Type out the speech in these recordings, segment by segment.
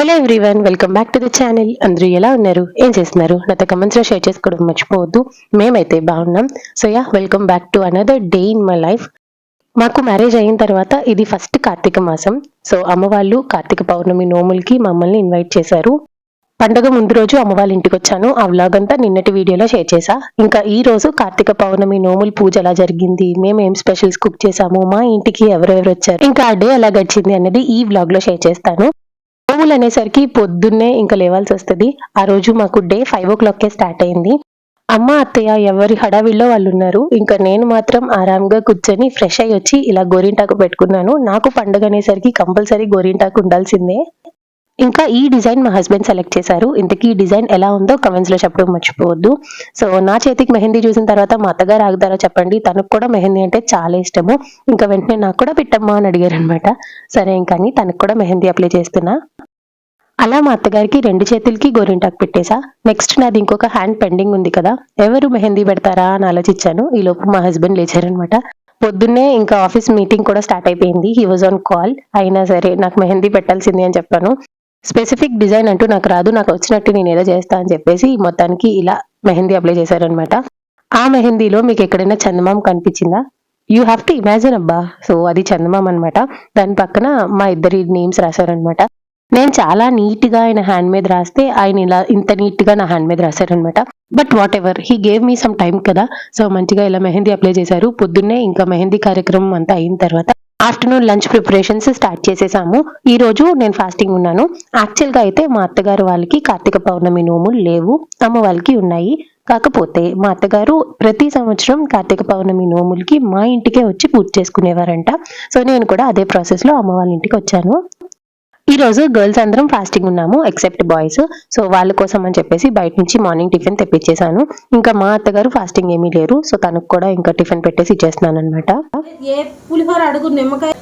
Hello everyone welcome back to the channel. అందరూ ఎలా ఉన్నారు? ఏం చేస్తున్నారు? నాతో కమెంట్స్లో షేర్ చేసుకోవడం మర్చిపోవద్దు. మేమైతే బాగున్నాం. So yeah welcome back to another day in my life మాకు మ్యారేజ్ అయిన తర్వాత ఇది ఫస్ట్ కార్తీక మాసం. సో అమ్మవాళ్ళు కార్తీక పౌర్ణమి నోములకి మమ్మల్ని ఇన్వైట్ చేశారు. పండగ ముందు రోజు అమ్మవాళ్ళ ఇంటికి వచ్చాను. ఆ వ్లాగ్ అంతా నిన్నటి వీడియోలో షేర్ చేశా. ఇంకా ఈ రోజు కార్తీక పౌర్ణమి నోములు పూజ ఎలా జరిగింది? మేము ఏం స్పెషల్స్ కుక్ చేసాము మా ఇంటికి ఎవరెవరు వచ్చారు? ఇంకా ఆ డే ఎలా గడిచింది అనేది ఈ వ్లాగ్లో షేర్ చేస్తాను. నోములు అనేసరికి పొద్దున్నే ఇంకా లేవాల్సి వస్తుంది. ఆ రోజు మాకు డే ఫైవ్ ఓ క్లాక్కే స్టార్ట్ అయింది. అమ్మ అత్తయ్య ఎవరి హడావిల్లో వాళ్ళు ఉన్నారు ఇంకా నేను మాత్రం ఆరాంగా కూర్చొని ఫ్రెష్ అయ్యి వచ్చి ఇలా గోరింటాకు పెట్టుకున్నాను. నాకు పండుగ అనేసరికి కంపల్సరీ గోరింటాకు ఉండాల్సిందే. ఇంకా ఈ డిజైన్ మా హస్బెండ్ సెలెక్ట్ చేశారు. ఇంతకీ ఈ డిజైన్ ఎలా ఉందో కమెంట్స్లో చెప్పడం మర్చిపోవద్దు. సో నా చేతికి మెహందీ చూసిన తర్వాత మా అత్తగారు ఆగుతారో చెప్పండి. తనకు కూడా మెహందీ అంటే చాలా ఇష్టము. ఇంకా వెంటనే నాకు కూడా పెట్టమ్మా అని అడిగారు అనమాట సరే ఇంకా అని తనకు కూడా మెహందీ అప్లై చేస్తున్నా. అలా మా అత్తగారికి రెండు చేతులకి గోరింటాకు పెట్టేశా. నెక్స్ట్ నాది ఇంకొక హ్యాండ్ పెండింగ్ ఉంది కదా. ఎవరు మెహందీ పెడతారా అని ఆలోచించాను. ఈ లోపు మా హస్బెండ్ లేచారనమాట పొద్దున్నే ఇంకా ఆఫీస్ మీటింగ్ కూడా స్టార్ట్ అయిపోయింది. హీ వాజ్ ఆన్ కాల్ అయినా సరే నాకు మెహందీ పెట్టాల్సింది అని చెప్పాను. స్పెసిఫిక్ డిజైన్ అంటూ నాకు రాదు. నాకు వచ్చినట్టు నేను ఏదో చేస్తా అని చెప్పేసి మొత్తానికి ఇలా మెహందీ అప్లై చేశారనమాట ఆ మెహందీలో మీకు ఎక్కడైనా చందమామ కనిపించిందా? యూ హ్యావ్ టు ఇమాజిన్ అబ్బా. సో అది చందమామ అనమాట దాని పక్కన మా ఇద్దరి నేమ్స్ రాశారనమాట నేను చాలా నీట్గా ఆయన హ్యాండ్ మీద రాస్తే ఆయన ఇలా ఇంత నీట్గా నా హ్యాండ్ మీద రాశారనమాట but whatever he gave me some time కదా. సో మంచిగా ఇలా మెహందీ అప్లై చేశారు. పొద్దున్నే ఇంకా మెహందీ కార్యక్రమం అంతా అయిన తర్వాత ఆఫ్టర్నూన్ లంచ్ ప్రిపరేషన్స్ స్టార్ట్ చేసేసాము. ఈ రోజు నేను ఫాస్టింగ్ ఉన్నాను. యాక్చువల్గా అయితే మా అత్తగారు వాళ్ళకి కార్తీక పౌర్ణమి నోములు లేవు. అమ్మ వాళ్ళకి ఉన్నాయి. కాకపోతే మా అత్తగారు ప్రతి సంవత్సరం కార్తీక పౌర్ణమి నోములకి మా ఇంటికే వచ్చి పూజ చేసుకునేవారంట. సో నేను కూడా అదే ప్రాసెస్లో అమ్మ వాళ్ళ ఇంటికి వచ్చాను. ఈ రోజు గర్ల్స్ అందరం ఫాస్టింగ్ ఉన్నాము ఎక్సెప్ట్ బాయ్స్. సో వాళ్ళ కోసం అని చెప్పేసి బయట నుంచి మార్నింగ్ టిఫిన్ తెప్పించేసాను ఇంకా మా అత్తగారు ఫాస్టింగ్ ఏమీ లేరు. సో తనకు కూడా ఇంకా టిఫిన్ పెట్టేసి ఇచ్చేస్తున్నాను అనమాట ఏ పులిహోర అడుగు నిమ్మకాయ?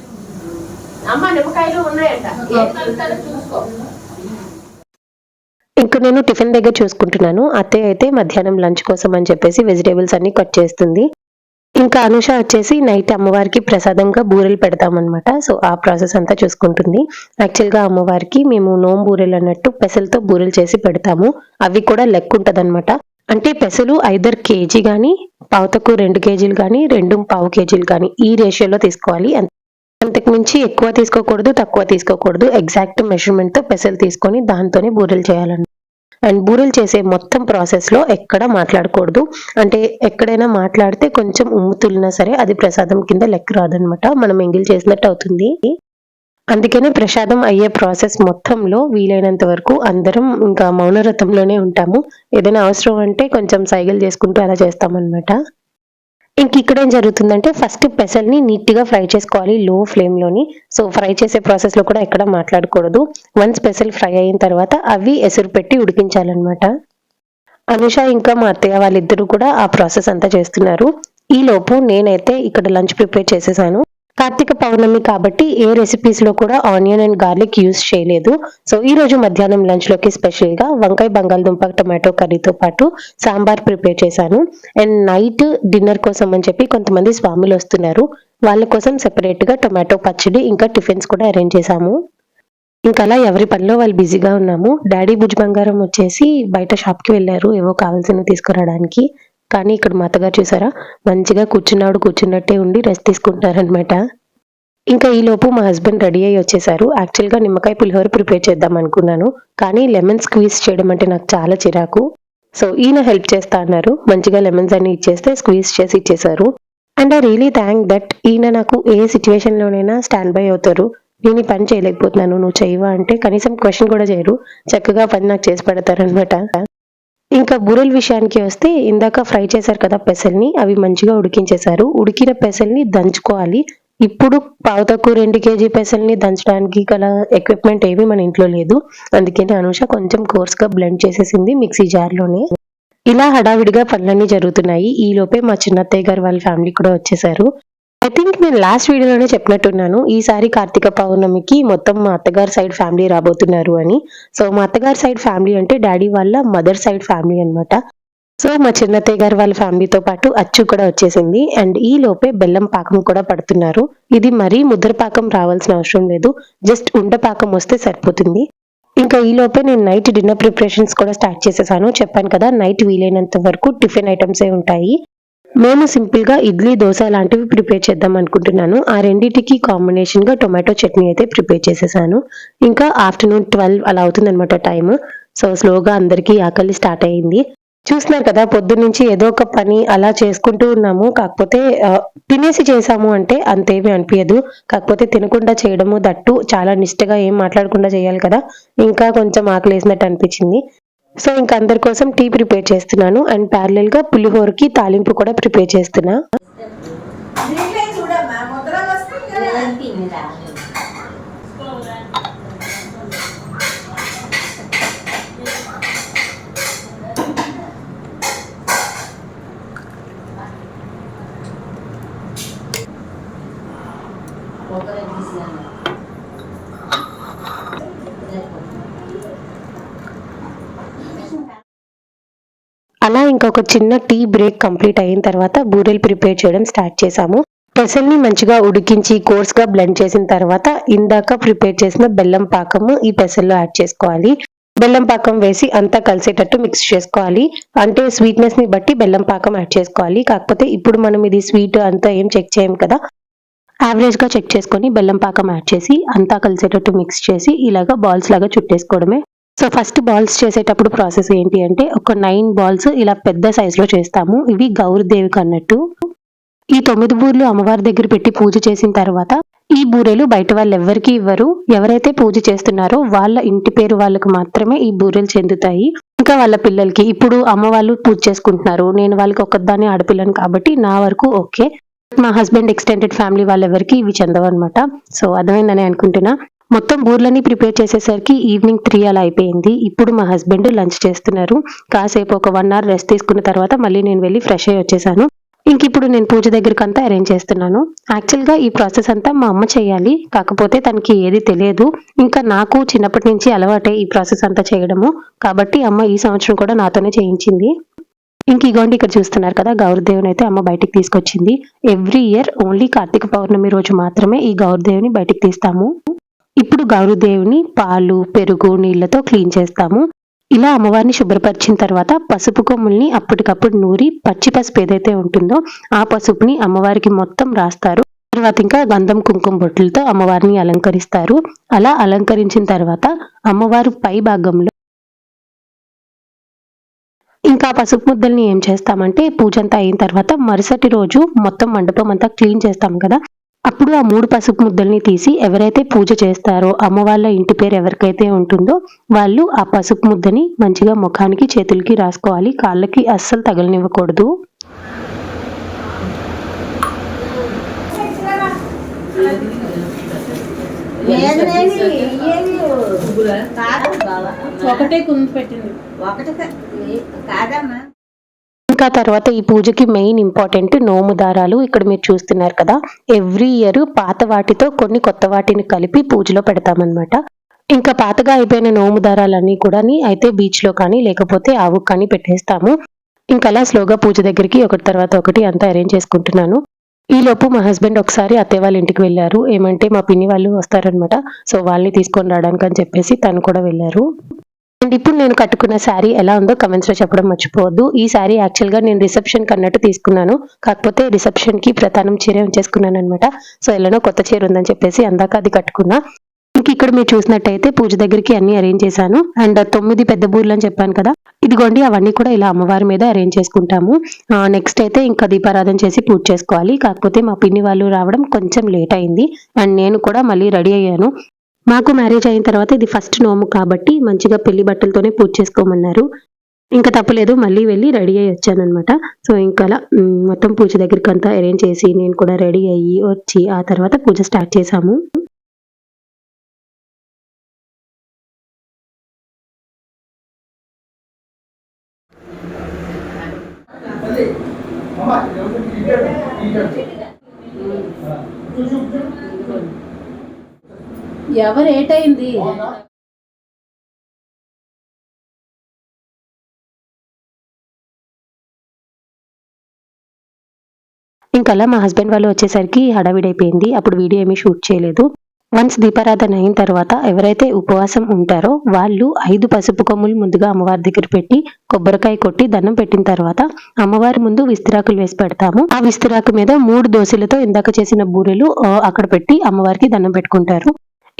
అమ్మ నిమ్మకాయలు ఉన్నాయంట. ఏం కలుపుతారో చూసుకో. ఇంకా నేను టిఫిన్ దగ్గర చూసుకుంటున్నాను. అత్తయ్య అయితే మధ్యాహ్నం లంచ్ కోసం అని చెప్పేసి వెజిటేబుల్స్ అన్ని కట్ చేస్తుంది. ఇంకా అనుష వచ్చేసి నైట్ అమ్మవారికి ప్రసాదంగా బూరెలు పెడతామన్నమాట. సో ఆ ప్రాసెస్ అంతా చూసుకుంటుంది. యాక్చువల్గా అమ్మవారికి మేము నోం బూరెలు అన్నట్టు పెసలతో బూరెలు చేసి పెడతాము. అవి కూడా లెక్క ఉంటదన్నమాట అంటే పెసలు ఐదర్ కేజీ కానీ పావుతకు రెండు కేజీలు కానీ రెండు పావు కేజీలు కానీ ఈ రేషియోలో తీసుకోవాలి. అంతకు మించి ఎక్కువ తీసుకోకూడదు తక్కువ తీసుకోకూడదు. ఎగ్జాక్ట్ మెజర్మెంట్తో పెసలు తీసుకొని దాంతోనే బూరెలు చేయాలన్నమాట. అండ్ బూరెలు చేసే మొత్తం ప్రాసెస్లో ఎక్కడ మాట్లాడకూడదు. అంటే ఎక్కడైనా మాట్లాడితే కొంచెం ఉమ్ముతున్నా సరే అది ప్రసాదం కింద లెక్క రాదనమాట. మనం ఎంగిల్ చేసినట్టు అవుతుంది. అందుకనే ప్రసాదం అయ్యే ప్రాసెస్ మొత్తంలో వీలైనంత వరకు అందరం ఇంకా మౌనరథంలోనే ఉంటాము. ఏదైనా అవసరం అంటే కొంచెం సైగలు చేసుకుంటూ అలా చేస్తామన్నమాట. ఇంక ఇక్కడ ఏం జరుగుతుందంటే ఫస్ట్ పెసల్ని నీట్గా ఫ్రై చేసుకోవాలి లో ఫ్లేమ్లోని సో ఫ్రై చేసే ప్రాసెస్లో కూడా ఎక్కడ మాట్లాడకూడదు. వన్స్ పెసల్ ఫ్రై అయిన తర్వాత అవి ఎసురు పెట్టి ఉడికించాలన్నమాట. అనుష ఇంకా మా అత్తయ్య వాళ్ళిద్దరూ కూడా ఆ ప్రాసెస్ అంతా చేస్తున్నారు. ఈ లోపు నేనైతే ఇక్కడ లంచ్ ప్రిపేర్ చేసేసాను. కార్తీక పౌర్ణమి కాబట్టి ఏ రెసిపీస్లో కూడా ఆనియన్ అండ్ గార్లిక్ యూస్ చేయలేదు. సో ఈ రోజు మధ్యాహ్నం లంచ్లోకి స్పెషల్గా వంకాయ బంగాళదుంప టొమాటో కర్రీతో పాటు సాంబార్ ప్రిపేర్ చేశాను. అండ్ నైట్ డిన్నర్ కోసం అని చెప్పి కొంతమంది స్వాములు వస్తున్నారు. వాళ్ళ కోసం సెపరేట్గా టొమాటో పచ్చడి ఇంకా టిఫిన్స్ కూడా అరేంజ్ చేశాము. ఇంకా అలా ఎవరి పనిలో వాళ్ళు బిజీగా ఉన్నాము. డాడీ భుజ్ బంగారం వచ్చేసి బయట షాప్కి వెళ్ళారు. ఏవో కావాల్సినవి తీసుకురావడానికి. కానీ ఇక్కడ మా అత్తగారు చూసారా? మంచిగా కూర్చున్నాడు కూర్చున్నట్టే ఉండి రెస్ట్ తీసుకుంటారనమాట ఇంకా ఈలోపు మా హస్బెండ్ రెడీ అయ్యి వచ్చేసారు. యాక్చువల్గా నిమ్మకాయ పులిహోర ప్రిపేర్ చేద్దాం అనుకున్నాను. కానీ లెమన్ స్క్వీజ్ చేయడం అంటే నాకు చాలా చిరాకు. సో ఈయన హెల్ప్ చేస్తా అన్నారు. మంచిగా లెమన్స్ అన్ని ఇచ్చేస్తే స్క్వీజ్ చేసి ఇచ్చేసారు and I really thank that ఈయన నాకు ఏ సిచ్యువేషన్లోనైనా స్టాండ్ బై అవుతారు. నేను పని చేయలేకపోతున్నాను. నువ్వు చేయవా అంటే కనీసం క్వశ్చన్ కూడా చేయరు. చక్కగా పని నాకు చేసి పెడతారనమాట ఇంకా బూరెల విషయానికి వస్తే ఇందాక ఫ్రై చేశారు కదా పెసల్ని అవి మంచిగా ఉడికించేశారు. ఉడికిన పెసల్ని దంచుకోవాలి. ఇప్పుడు పావుతకు రెండు కేజీ పెసల్ని దంచడానికి గల ఎక్విప్మెంట్ ఏమీ మన ఇంట్లో లేదు. అందుకని అనుష కొంచెం కోర్స్గా బ్లెండ్ చేసేసింది మిక్సీ జార్లోనే ఇలా హడావిడిగా పనులన్నీ జరుగుతున్నాయి. ఈ లోపే మా చిన్నత్తయ్య గారు వాళ్ళ ఫ్యామిలీ కూడా వచ్చేసారు ఐ థింక్ నేను లాస్ట్ వీడియోలోనే చెప్పినట్టున్నాను ఈసారి కార్తీక పౌర్ణమికి మొత్తం మా అత్తగారి సైడ్ ఫ్యామిలీ రాబోతున్నారు అని. సో మా అత్తగారి సైడ్ ఫ్యామిలీ అంటే డాడీ వాళ్ళ మదర్ సైడ్ ఫ్యామిలీ అన్నమాట. సో మా చిన్నత్తయ్య గారు వాళ్ళ ఫ్యామిలీతో పాటు అచ్చు కూడా వచ్చేసింది. అండ్ ఈ లోపే బెల్లం పాకం కూడా పడుతున్నారు. ఇది మరీ ముద్ర పాకం రావాల్సిన అవసరం లేదు. జస్ట్ ఉండ పాకం వస్తే సరిపోతుంది. ఇంకా ఈ లోపే నేను నైట్ డిన్నర్ ప్రిపరేషన్స్ కూడా స్టార్ట్ చేసేసాను. చెప్పాను కదా నైట్ వీలైనంత వరకు టిఫిన్ ఐటమ్స్ ఉంటాయి. మేము సింపుల్గా ఇడ్లీ దోశ లాంటివి ప్రిపేర్ చేద్దాం అనుకుంటున్నాను. ఆ రెండింటికి కాంబినేషన్గా టొమాటో చట్నీ అయితే ప్రిపేర్ చేసేసాను. ఇంకా ఆఫ్టర్నూన్ ట్వెల్వ్ అలా అవుతుందన్నమాట టైం సో స్లోగా అందరికీ ఆకలి స్టార్ట్ అయ్యింది. చూస్తున్నారు కదా పొద్దున్న నుంచి ఏదో ఒక పని అలా చేసుకుంటూ ఉన్నాము. కాకపోతే తినేసి చేసాము అంటే అంతేమీ అనిపించదు కాకపోతే తినకుండా చేయడము దట్టు చాలా నిష్టగా ఏం మాట్లాడకుండా చేయాలి కదా. ఇంకా కొంచెం ఆకలి వేసినట్టు అనిపించింది. సో ఇంకా అందరి కోసం టీ ప్రిపేర్ చేస్తున్నాను. అండ్ ప్యారలల్గా పులిహోరకి తాలింపు కూడా ప్రిపేర్ చేస్తున్నా. దీంట్లో చూడమ్మా అలా ఇంకొక చిన్న టీ బ్రేక్ కంప్లీట్ అయిన తర్వాత బూరెలు ప్రిపేర్ చేయడం స్టార్ట్ చేశాము. పెసల్ని మంచిగా ఉడికించి కోర్స్గా బ్లెండ్ చేసిన తర్వాత ఇందాక ప్రిపేర్ చేసిన బెల్లం పాకము ఈ పెసల్లో యాడ్ చేసుకోవాలి. బెల్లం పాకం వేసి అంతా కలిసేటట్టు మిక్స్ చేసుకోవాలి. అంటే స్వీట్నెస్ని బట్టి బెల్లం పాకం యాడ్ చేసుకోవాలి. కాకపోతే ఇప్పుడు మనం ఇది స్వీట్ అంతా ఏం చెక్ చేయం కదా. యావరేజ్గా చెక్ చేసుకొని బెల్లం పాకం యాడ్ చేసి అంతా కలిసేటట్టు మిక్స్ చేసి ఇలాగా బాల్స్ లాగా చుట్టేసుకోవడమే సో ఫస్ట్ బాల్స్ చేసేటప్పుడు ప్రాసెస్ ఏంటి అంటే ఒక నైన్ బాల్స్ ఇలా పెద్ద సైజులో చేస్తాము. ఇవి గౌరదేవికి అన్నట్టు. ఈ తొమ్మిది బూరెలు అమ్మవారి దగ్గర పెట్టి పూజ చేసిన తర్వాత ఈ బూరెలు బయట వాళ్ళు ఎవరికి ఇవ్వరు. ఎవరైతే పూజ చేస్తున్నారో వాళ్ళ ఇంటి పేరు వాళ్ళకి మాత్రమే ఈ బూరెలు చెందుతాయి. ఇంకా వాళ్ళ పిల్లలకి ఇప్పుడు అమ్మ వాళ్ళు పూజ చేసుకుంటున్నారు. నేను వాళ్ళకి ఒక్కదాన్ని ఆడపిల్లను కాబట్టి నా వరకు ఓకే. మా హస్బెండ్ ఎక్స్టెండెడ్ ఫ్యామిలీ వాళ్ళెవరికి ఇవి చెందవన్నమాట సో అర్థమైందని అనుకుంటున్నా. మొత్తం బూర్లని ప్రిపేర్ చేసేసరికి ఈవినింగ్ త్రీ అలా అయిపోయింది. ఇప్పుడు మా హస్బెండ్ లంచ్ చేస్తున్నారు. కాసేపు ఒక వన్ అవర్ రెస్ట్ తీసుకున్న తర్వాత మళ్ళీ నేను వెళ్ళి ఫ్రెష్ అయ్యి వచ్చేసాను. ఇంక ఇప్పుడు నేను పూజ దగ్గరికి అంతా అరేంజ్ చేస్తున్నాను. యాక్చువల్గా ఈ ప్రాసెస్ అంతా మా అమ్మ చేయాలి. కాకపోతే తనకి ఏది తెలియదు. ఇంకా నాకు చిన్నప్పటి నుంచి అలవాటే ఈ ప్రాసెస్ అంతా చేయడము. కాబట్టి అమ్మ ఈ సంవత్సరం కూడా నాతోనే చేయించింది. ఇంక ఇగోండి ఇక్కడ చూస్తున్నారు కదా గౌరదేవుని అయితే అమ్మ బయటికి తీసుకొచ్చింది. Every year only Karthika Pournami రోజు మాత్రమే ఈ గౌరదేవుని బయటికి తీస్తాము. ఇప్పుడు గౌరదేవుని పాలు పెరుగు నీళ్ళతో క్లీన్ చేస్తాము. ఇలా అమ్మవారిని శుభ్రపరిచిన తర్వాత పసుపు కొమ్ముల్ని అప్పటికప్పుడు నూరి పచ్చి పసుపు ఏదైతే ఉంటుందో ఆ పసుపుని అమ్మవారికి మొత్తం రాస్తారు. తర్వాత ఇంకా గంధం కుంకుమ బొట్టులతో అమ్మవారిని అలంకరిస్తారు. అలా అలంకరించిన తర్వాత అమ్మవారు పై భాగంలో ఇంకా పసుపు ముద్దల్ని ఏం చేస్తామంటే పూజ అంతా అయిన తర్వాత మరుసటి రోజు మొత్తం మండపం అంతా క్లీన్ చేస్తాం కదా. అప్పుడు ఆ మూడు పసుపు ముద్దల్ని తీసి ఎవరైతే పూజ చేస్తారో అమ్మ వాళ్ళ ఇంటి పేరు ఎవరికైతే ఉంటుందో వాళ్ళు ఆ పసుపు ముద్దని మంచిగా ముఖానికి చేతులకి రాసుకోవాలి. కాళ్ళకి అస్సలు తగలనివ్వకూడదు. ఒకటే కుంది పెట్టింది. ఒకటి కాదమ్మా. తర్వాత ఈ పూజకి మెయిన్ ఇంపార్టెంట్ నోము దారాలు ఇక్కడ మీరు చూస్తున్నారు కదా. ఎవ్రీ ఇయర్ పాత వాటితో కొన్ని కొత్త వాటిని కలిపి పూజలో పెడతామన్నమాట. ఇంకా పాతగా అయిపోయిన నోము దారాలన్నీ కూడా అయితే బీచ్లో కానీ లేకపోతే ఆవు కానీ పెట్టేస్తాము. ఇంకా అలా స్లోగా పూజ దగ్గరికి ఒకటి తర్వాత ఒకటి అంతా అరేంజ్ చేసుకుంటున్నాను. ఈ లోపు మా హస్బెండ్ ఒకసారి అత్తయ్య వాళ్ళ ఇంటికి వెళ్ళారు. ఏమంటే మా పిన్ని వాళ్ళు వస్తారనమాట సో వాళ్ళని తీసుకొని రావడానికి అని చెప్పేసి తను కూడా వెళ్ళారు. అండ్ ఇప్పుడు నేను కట్టుకున్న శారీ ఎలా ఉందో కమెంట్స్లో చెప్పడం మర్చిపోవద్దు. ఈ శారీ యాక్చువల్గా నేను రిసెప్షన్కి అన్నట్టు తీసుకున్నాను. కాకపోతే రిసెప్షన్కి ప్రధానం చీర ఉంచేసుకున్నాను అనమాట సో ఎలానో కొత్త చీర ఉందని చెప్పేసి అందాక అది కట్టుకున్నా. ఇంక ఇక్కడ మీరు చూసినట్టయితే పూజ దగ్గరికి అన్ని అరేంజ్ చేశాను. అండ్ తొమ్మిది పెద్ద బూర్లు అని చెప్పాను కదా ఇదిగోండి అవన్నీ కూడా ఇలా అమ్మవారి మీద అరేంజ్ చేసుకుంటాము. నెక్స్ట్ అయితే ఇంకా దీపారాధన చేసి పూజ చేసుకోవాలి. కాకపోతే మా పిన్ని వాళ్ళు రావడం కొంచెం లేట్ అయింది. అండ్ నేను కూడా మళ్ళీ రెడీ అయ్యాను. మాకు మ్యారేజ్ అయిన తర్వాత ఇది ఫస్ట్ నోము కాబట్టి మంచిగా పెళ్ళి బట్టలతోనే పూజ చేసుకోమన్నారు. ఇంకా తప్పలేదు మళ్ళీ వెళ్ళి రెడీ అయ్యి వచ్చాను అనమాట సో ఇంకా అలా మొత్తం పూజ దగ్గరికి అంతా అరేంజ్ చేసి నేను కూడా రెడీ అయ్యి వచ్చి ఆ తర్వాత పూజ స్టార్ట్ చేశాము. ఎవరు ఏటైంది ఇంకలా అలా మా హస్బెండ్ వాళ్ళు వచ్చేసరికి హడావిడైపోయింది. అప్పుడు వీడియో ఏమీ షూట్ చేయలేదు. వన్స్ దీపారాధన అయిన తర్వాత ఎవరైతే ఉపవాసం ఉంటారో వాళ్ళు ఐదు పసుపు కొమ్ములు ముందుగా అమ్మవారి దగ్గర పెట్టి కొబ్బరికాయ కొట్టి దండం పెట్టిన తర్వాత అమ్మవారి ముందు విస్తరాకులు వేసి పెడతాము. ఆ విస్తరాకు మీద మూడు దోశలతో ఇందాక చేసిన బూరెలు అక్కడ పెట్టి అమ్మవారికి దండం పెట్టుకుంటారు.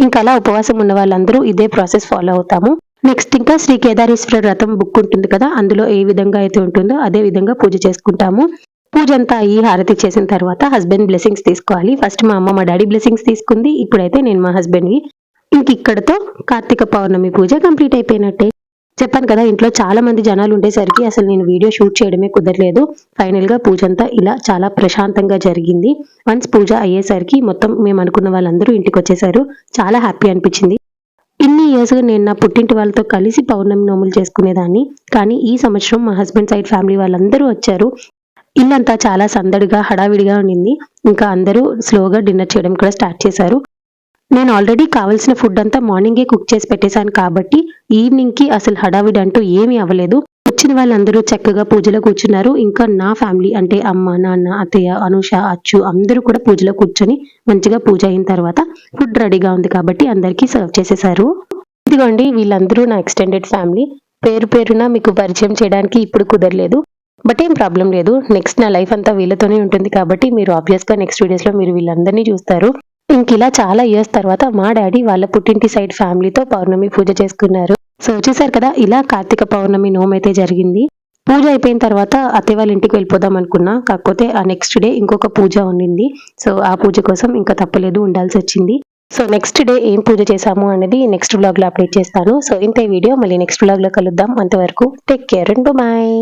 ఇంకా అలా ఉపవాసం ఉన్న వాళ్ళందరూ ఇదే ప్రాసెస్ ఫాలో అవుతాము. నెక్స్ట్ ఇంకా శ్రీ కేదారేశ్వర వ్రతం బుక్ ఉంటుంది కదా అందులో ఏ విధంగా అయితే ఉంటుందో అదే విధంగా పూజ చేసుకుంటాము. పూజ అంతా అయ్యి హారతి చేసిన తర్వాత హస్బెండ్ బ్లెస్సింగ్స్ తీసుకోవాలి. ఫస్ట్ మా అమ్మ మా డాడీ బ్లెస్సింగ్స్ తీసుకుంది. ఇప్పుడైతే నేను మా హస్బెండ్వి ఇంక ఇక్కడతో కార్తీక పౌర్ణమి పూజ కంప్లీట్ అయిపోయినట్టే. చెప్పాను కదా ఇంట్లో చాలా మంది జనాలు ఉండేసరికి అసలు నేను వీడియో షూట్ చేయడమే కుదరలేదు. ఫైనల్గా పూజ అంతా ఇలా చాలా ప్రశాంతంగా జరిగింది. వన్స్ పూజ అయ్యేసరికి మొత్తం మేము అనుకున్న వాళ్ళందరూ ఇంటికి వచ్చేసారు. చాలా హ్యాపీ అనిపించింది. ఇన్ని ఇయర్స్ నేను నా పుట్టింటి వాళ్ళతో కలిసి పౌర్ణమి నోములు చేసుకునేదాన్ని. కానీ ఈ సంవత్సరం మా హస్బెండ్ సైడ్ ఫ్యామిలీ వాళ్ళందరూ వచ్చారు. ఇల్లంతా చాలా సందడిగా హడావిడిగా ఉండింది. ఇంకా అందరూ స్లోగా డిన్నర్ చేయడం కూడా స్టార్ట్ చేశారు. నేను ఆల్రెడీ కావాల్సిన ఫుడ్ అంతా మార్నింగే కుక్ చేసి పెట్టేశాను కాబట్టి ఈవినింగ్కి అసలు హడావిడి అంటూ ఏమీ అవ్వలేదు. వచ్చిన వాళ్ళందరూ చక్కగా పూజలో కూర్చున్నారు. ఇంకా నా ఫ్యామిలీ అంటే అమ్మ నాన్న అత్తయ్య అనుష అచ్చు అందరూ కూడా పూజలో కూర్చొని మంచిగా పూజ అయిన తర్వాత ఫుడ్ రెడీగా ఉంది కాబట్టి అందరికీ సర్వ్ చేసేసారు ఇదిగోండి వీళ్ళందరూ నా ఎక్స్టెండెడ్ ఫ్యామిలీ పేరు పేరున మీకు పరిచయం చేయడానికి ఇప్పుడు కుదరలేదు. బట్ ఏం ప్రాబ్లం లేదు. నెక్స్ట్ నా లైఫ్ అంతా వీళ్ళతోనే ఉంటుంది కాబట్టి మీరు ఆబ్వియస్గా నెక్స్ట్ వీడియోస్లో మీరు వీళ్ళందరినీ చూస్తారు. ఇంక ఇలా చాలా ఇయర్స్ తర్వాత మా డాడీ వాళ్ళ పుట్టింటి సైడ్ ఫ్యామిలీతో పౌర్ణమి పూజ చేసుకున్నారు. సో చూసారు కదా ఇలా కార్తీక పౌర్ణమి నోమ్ అయితే జరిగింది. పూజ అయిపోయిన తర్వాత అత్తయ్య వాళ్ళ ఇంటికి వెళ్ళిపోదాం అనుకున్నా. కాకపోతే ఆ నెక్స్ట్ డే ఇంకొక పూజ ఉండింది. సో ఆ పూజ కోసం ఇంకా తప్పలేదు ఉండాల్సి వచ్చింది. సో నెక్స్ట్ డే ఏం పూజ చేశాము అనేది నెక్స్ట్ బ్లాగ్లో అప్డేట్ చేస్తాను. సో ఇంత వీడియో మళ్ళీ నెక్స్ట్ బ్లాగ్లో కలుద్దాం. అంతవరకు టేక్ కేర్ అండ్ బాయ్